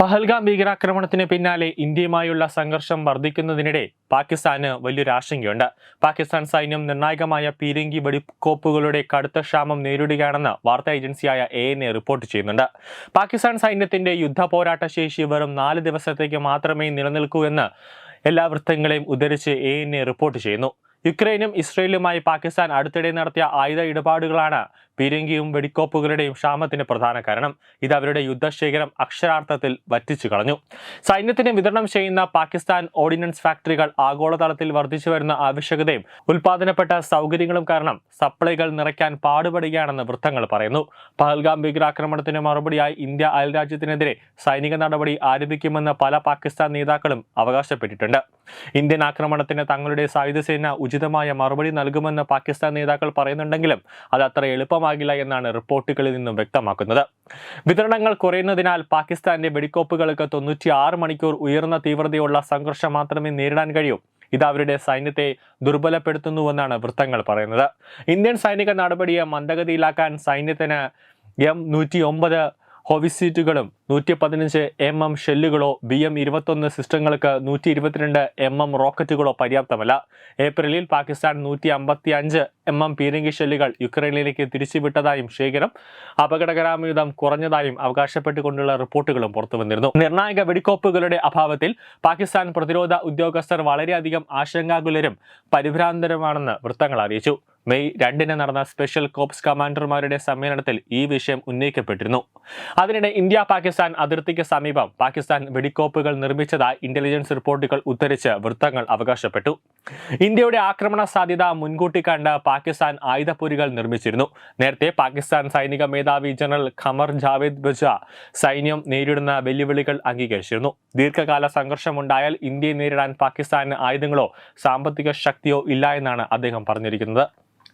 പഹൽഗാം ഭീകരാക്രമണത്തിന് പിന്നാലെ ഇന്ത്യയുമായുള്ള സംഘർഷം വർദ്ധിക്കുന്നതിനിടെ പാകിസ്ഥാന് വലിയൊരു ആശങ്കയുണ്ട്. പാകിസ്ഥാൻ സൈന്യം നിർണായകമായ പീരങ്കി വെടിക്കോപ്പുകളുടെ കടുത്ത ക്ഷാമം നേരിടുകയാണെന്ന് വാർത്താ ഏജൻസിയായ എ എൻ എ റിപ്പോർട്ട് ചെയ്യുന്നുണ്ട്. പാകിസ്ഥാൻ സൈന്യത്തിന്റെ യുദ്ധ പോരാട്ട ശേഷി വെറും നാല് ദിവസത്തേക്ക് മാത്രമേ നിലനിൽക്കൂ എന്ന് എല്ലാ വൃത്തങ്ങളെയും ഉദ്ധരിച്ച് എ എൻ എ റിപ്പോർട്ട് ചെയ്യുന്നു. യുക്രൈനും ഇസ്രയേലുമായി പാകിസ്ഥാൻ അടുത്തിടെ നടത്തിയ ആയുധ ഇടപാടുകളാണ് പീരങ്കിയും വെടിക്കോപ്പുകളുടെയും ക്ഷാമത്തിന് പ്രധാന കാരണം. ഇത് അവരുടെ യുദ്ധശേഖരം അക്ഷരാർത്ഥത്തിൽ വറ്റിച്ചു കളഞ്ഞു. സൈന്യത്തിന് വിതരണം ചെയ്യുന്ന പാകിസ്ഥാൻ ഓർഡിനൻസ് ഫാക്ടറികൾ ആഗോളതലത്തിൽ വർദ്ധിച്ചു വരുന്ന ആവശ്യകതയും ഉൽപാദനപ്പെട്ട സൗകര്യങ്ങളും കാരണം സപ്ലൈകൾ നിറയ്ക്കാൻ പാടുപെടുകയാണെന്ന് വൃത്തങ്ങൾ പറയുന്നു. പഹൽഗാം ഭീകരാക്രമണത്തിന് മറുപടിയായി ഇന്ത്യ അയൽരാജ്യത്തിനെതിരെ സൈനിക നടപടി ആരംഭിക്കുമെന്ന് പല പാകിസ്ഥാൻ നേതാക്കളും അവകാശപ്പെട്ടിട്ടുണ്ട്. ഇന്ത്യൻ ആക്രമണത്തിന് തങ്ങളുടെ സായുധസേന ഉചിതമായ മറുപടി നൽകുമെന്ന് പാകിസ്ഥാൻ നേതാക്കൾ പറയുന്നുണ്ടെങ്കിലും അത് അത്ര എളുപ്പമാകില്ല എന്നാണ് റിപ്പോർട്ടുകളിൽ നിന്നും വ്യക്തമാക്കുന്നത്. വിതരണങ്ങൾ കുറയുന്നതിനാൽ പാകിസ്ഥാന്റെ വെടിക്കോപ്പുകൾക്ക് തൊണ്ണൂറ്റി മണിക്കൂർ ഉയർന്ന തീവ്രതയുള്ള സംഘർഷം മാത്രമേ നേരിടാൻ കഴിയൂ. ഇത് അവരുടെ സൈന്യത്തെ ദുർബലപ്പെടുത്തുന്നുവെന്നാണ് വൃത്തങ്ങൾ പറയുന്നത്. ഇന്ത്യൻ സൈനിക നടപടിയെ മന്ദഗതിയിലാക്കാൻ സൈന്യത്തിന് എം നൂറ്റി ഒമ്പത് ഹോവിസീറ്റുകളും നൂറ്റി പതിനഞ്ച് എം എം ഷെല്ലുകളോ ബി എം ഇരുപത്തൊന്ന് സിസ്റ്റങ്ങൾക്ക് നൂറ്റി ഇരുപത്തിരണ്ട് എം എം റോക്കറ്റുകളോ പര്യാപ്തമല്ല. ഏപ്രിലിൽ പാകിസ്ഥാൻ നൂറ്റി അമ്പത്തി അഞ്ച് എം എം പീരങ്കി ഷെല്ലുകൾ യുക്രൈനിലേക്ക് തിരിച്ചുവിട്ടതായും ശേഖരം അപകടകരാമയുധം കുറഞ്ഞതായും അവകാശപ്പെട്ടുകൊണ്ടുള്ള റിപ്പോർട്ടുകളും പുറത്തു വന്നിരുന്നു നിർണായക വെടിക്കോപ്പുകളുടെ അഭാവത്തിൽ പാകിസ്ഥാൻ പ്രതിരോധ ഉദ്യോഗസ്ഥർ വളരെയധികം ആശങ്കാകുലരും പരിഭ്രാന്തരുമാണെന്ന് വൃത്തങ്ങൾ അറിയിച്ചു. മെയ് രണ്ടിന് നടന്ന സ്പെഷ്യൽ കോപ്സ് കമാൻഡർമാരുടെ സമ്മേളനത്തിൽ ഈ വിഷയം ഉന്നയിക്കപ്പെട്ടിരുന്നു. അതിനിടെ ഇന്ത്യ പാകിസ്ഥാൻ അതിർത്തിക്ക് സമീപം പാകിസ്ഥാൻ വെടിക്കോപ്പുകൾ നിർമ്മിച്ചതായി ഇന്റലിജൻസ് റിപ്പോർട്ടുകൾ ഉദ്ധരിച്ച് വൃത്തങ്ങൾ അവകാശപ്പെട്ടു. ഇന്ത്യയുടെ ആക്രമണ സാധ്യത മുൻകൂട്ടി കണ്ട് പാകിസ്ഥാൻ ആയുധപ്പൊരികൾ നിർമ്മിച്ചിരുന്നു. നേരത്തെ പാകിസ്ഥാൻ സൈനിക മേധാവി ജനറൽ ഖമർ ജാവേദ് ബജ സൈന്യം നേരിടുന്ന വെല്ലുവിളികൾ അംഗീകരിച്ചിരുന്നു. ദീർഘകാല സംഘർഷമുണ്ടായാൽ ഇന്ത്യയെ നേരിടാൻ പാകിസ്ഥാന് ആയുധങ്ങളോ സാമ്പത്തിക ശക്തിയോ ഇല്ല എന്നാണ് അദ്ദേഹം പറഞ്ഞിരിക്കുന്നത്.